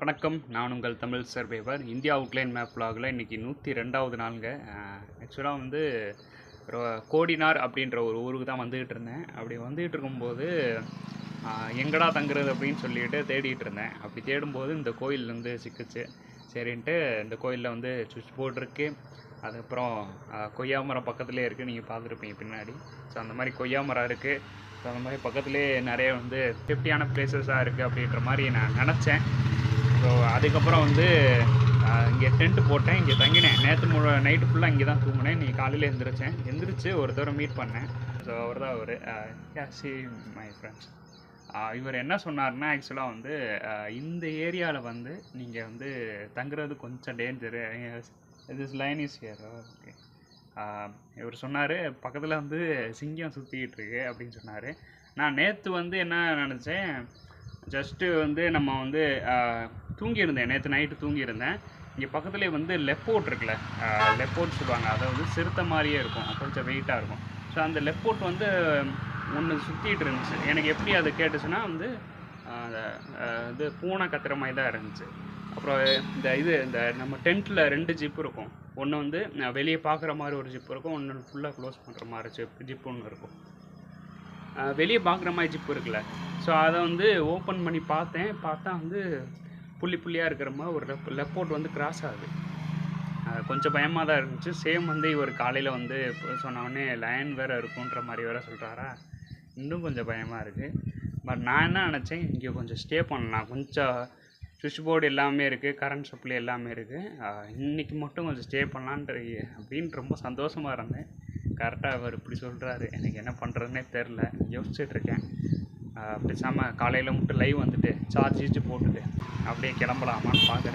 வணக்கம். நான் உங்கள் Tamil surveyor India outline map vlogல இன்னைக்கு நூற்றி ரெண்டாவது நாளுங்க. ஆக்சுவலாக வந்து கோடினார் அப்படின்ற ஒரு ஊருக்கு தான் வந்துக்கிட்டு இருந்தேன். அப்படி வந்துக்கிட்டு இருக்கும்போது எங்கடா தங்குறது அப்படின்னு சொல்லிட்டு தேடிட்டு இருந்தேன். அப்படி தேடும்போது இந்த கோயில் வந்து சிக்கிச்சு. சரின்ட்டு இந்த கோயிலில் வந்து சுவிட்ச் போர்டு இருக்குது அதுக்கப்புறம் கொய்யா மரம் பக்கத்துலேயே இருக்குது நீங்கள் பார்த்துருப்பீங்க பின்னாடி. ஸோ அந்த மாதிரி கொய்யா மரம் இருக்குது ஸோ அந்த மாதிரி பக்கத்துலேயே நிறைய வந்து சேஃப்டியான பிளேசஸாக இருக்குது அப்படின்ற மாதிரி நான் நினச்சேன். ஸோ அதுக்கப்புறம் வந்து இங்கே டென்ட் போட்டேன் இங்கே தங்கினேன். நேற்று முழு நைட்டு ஃபுல்லாக இங்கே தான் தூங்கினேன். நீ காலையில் எழுந்திரிச்சேன் எந்திரிச்சு ஒரு தடவை மீட் பண்ணேன். ஸோ அவர் தான் அவர். சி மை ஃப்ரெண்ட்ஸ் இவர் என்ன சொன்னார்னா ஆக்சுவலாக வந்து இந்த ஏரியாவில் வந்து நீங்கள் வந்து தங்குறது கொஞ்சம் danger this line is here okay இவர் சொன்னார் பக்கத்தில் வந்து சிங்கம் சுற்றிக்கிட்டு இருக்கு அப்படின்னு சொன்னார். நான் நேற்று வந்து என்ன நினச்சேன் ஜஸ்ட்டு வந்து நம்ம வந்து தூங்கியிருந்தேன். நேற்று நைட்டு தூங்கியிருந்தேன். இங்கே பக்கத்துலேயே வந்து லெப்போட் இருக்குல்ல லெப்போட் சொல்லுவாங்க. அதை வந்து சிறுத்தை மாதிரியே இருக்கும். கொஞ்சம் வெயிட்டாக இருக்கும். ஸோ அந்த லெப்போட் வந்து ஒன்று சுற்றிட்டு இருந்துச்சு. எனக்கு எப்படி அது கேட்டுச்சுன்னா வந்து இது பூனை கத்துற மாதிரி தான் இருந்துச்சு. அப்புறம் இந்த இது இந்த நம்ம டென்ட்டில் ரெண்டு ஜிப் இருக்கும். ஒன்று வந்து நான் வெளியே பார்க்குற மாதிரி ஒரு ஜிப் இருக்கும். ஒன்று ஃபுல்லாக க்ளோஸ் பண்ணுற மாதிரி ஜிப் ஜிப் ஒன்று இருக்கும். வெளியே பார்க்குற மாதிரி ஜிப் இருக்குல்ல. ஸோ அதை வந்து ஓப்பன் பண்ணி பார்த்தேன். பார்த்தா வந்து புள்ளி புள்ளியாக இருக்கிற மாதிரி ஒரு லெப் லெப்போட் வந்து கிராஸ் ஆகுது. கொஞ்சம் பயமாக தான் இருந்துச்சு. சேம் வந்து இவர் காலையில் வந்து சொன்ன லயன் வேறு இருக்குன்ற மாதிரி வேறு சொல்கிறாரா இன்னும் கொஞ்சம் பயமாக இருக்குது பட் நான் என்ன நினச்சேன் இங்கே கொஞ்சம் ஸ்டே பண்ணலாம். கொஞ்சம் சுவிட்ச் போர்டு எல்லாமே இருக்குது கரண்ட் சப்ளை எல்லாமே இருக்குது இன்றைக்கி மட்டும் கொஞ்சம் ஸ்டே பண்ணலான்ற அப்படின்னு ரொம்ப சந்தோஷமாக இருந்தேன். கரெக்டாக அவர் இப்படி சொல்கிறாரு எனக்கு என்ன பண்ணுறதுனே தெரில யோசிச்சுட்ருக்கேன் பேசாமல் காலையில் மட்டும் லைவ் வந்துட்டு சார்ஜ் போட்டுட்டு அப்படியே கிளம்பலாமான்னு பார்க்குறேன்